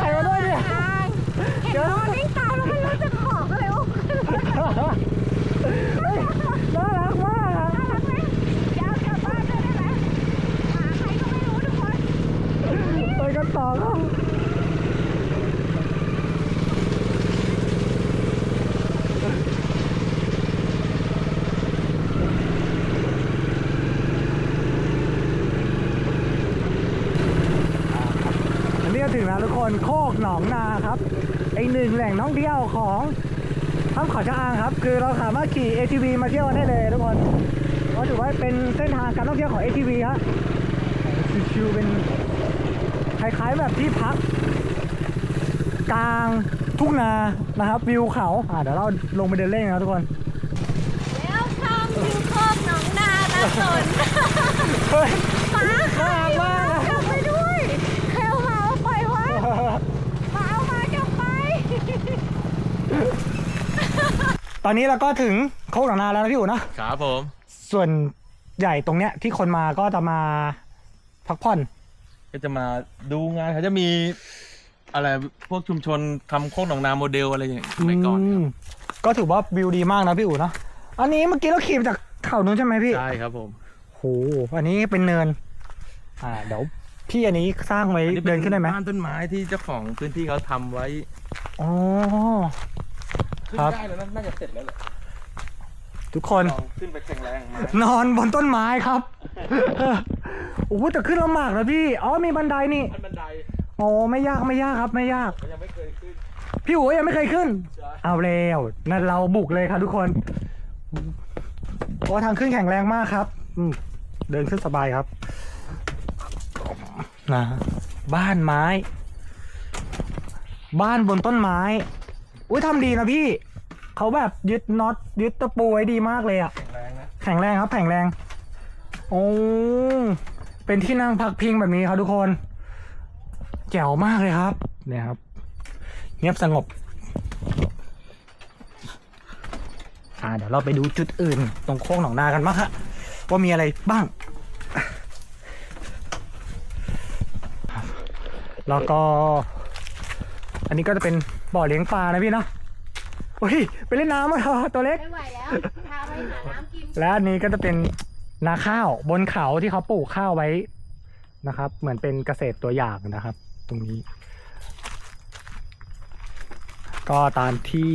ไข่มาด้วยเเห็นนอนวิ่งตามแล้วมันรู้จะขอก็เลยอกมาน่ารักมากอะน่ารักมากลับบ้านด้วยได้ใครก็ไม่รู้ทุกคน ไปกันต่อครับ หนองนาครับอีกหนึ่งแหล่งท่องเที่ยวของทั้งเขอชะอางครับ คือเราสามารถขี่ ATV มาเที่ยวกันได้เลยทุกคนก็ถือว่าเป็นเส้นทางการท่องเที่ยวของ ATV ครับชิวๆเป็นคล้ายๆแบบที่พัก กลางทุ่งนานะครับ วิวเขาอ่าเดี๋ยวเราลงไปเดินเล่นกันครับทุกคนแล้วช่องวิวโคกหนองนาตาสนเฮ้ยหมาใคร น่ารักมากอะ จับไปด้วยใครเอาหมามาปล่อยวะหมาเอาหมาจับไป ตอนนี้เราก็ถึงโคกหนองนาแล้วนะพี่อู๋เนอะครับผม ส่วนใหญ่ตรงเนี้ยที่คนมาก็จะมาพักผ่อน ก็จะมาดูงานเขาจะมีอะไรพวกชุมชนทำโคกหนองนาโมเดลอะไรอย่างเงี้ยสมัยก่อนคอืรับมก็ถือว่าวิวดีมากนะพี่อู๋เนอะอันนี้เมื่อกี้เราขี่มาจากเขานู้นใช่ไหมพี่ ใช่ครับผมโหอันนี้เป็นเนิน อ่า เดี๋ยวพี่อันนี้สร้างไว้เดินขึ้นได้ไหมบ้านต้นไม้ที่เจ้าของพื้นที่เขาทำไว้ อ๋อ ขึ้นครับ ได้แล้วนะน่าจะเสร็จแล้วแหละทุกคน ลองขึ้นไปแข็งแรงมานอนบนต้นไม้ครับ โอ้โหแต่ขึ้นลำบากนะพี่ อ๋อมีบันไดนี่ ขั้นบันไดโอ้ไม่ยากไม่ยากครับไม่ยากก็ยังไม่เคยขึ้น พี่อู๋ยังไม่เคยขึ้น ใช่ เอาแล้วนั่นเราบุกเลยครับทุกคนเพราะว่าทางขึ้นแข็งแรงมากครับอืมเดินขึ้นสบายครับนะบ้านไม้ บ้านบนต้นไม้ อุ้ยทำดีนะพี่ เขาแบบยึดน็อตยึดตะปูไว้ดีมากเลยอะแข็งแรงนะแข็งแรงครับแข็งแรง โอ้ เป็นที่นั่งพักพิงแบบนี้ครับทุกคน แจ๋วมากเลยครับ เนี่ยครับ เงียบสงบ อ่าเดี๋ยวเราไปดูจุดอื่น ตรงโค้งหนองนากันบ้างฮะว่ามีอะไรบ้าง แล้วก็ อันนี้ก็จะเป็นบ่อเลี้ยงปลานะพี่เนาะ โอ้ยไปเล่นน้ำมาเถอะตัวเล็ก ไม่ไหวแล้วพาไปหาน้ำกินและอันนี้ก็จะเป็นนาข้าวบนเขาที่เขาปลูกข้าวไว้นะครับ เหมือนเป็นเกษตรตัวอย่างนะครับ ตรงนี้ ก็ตามที่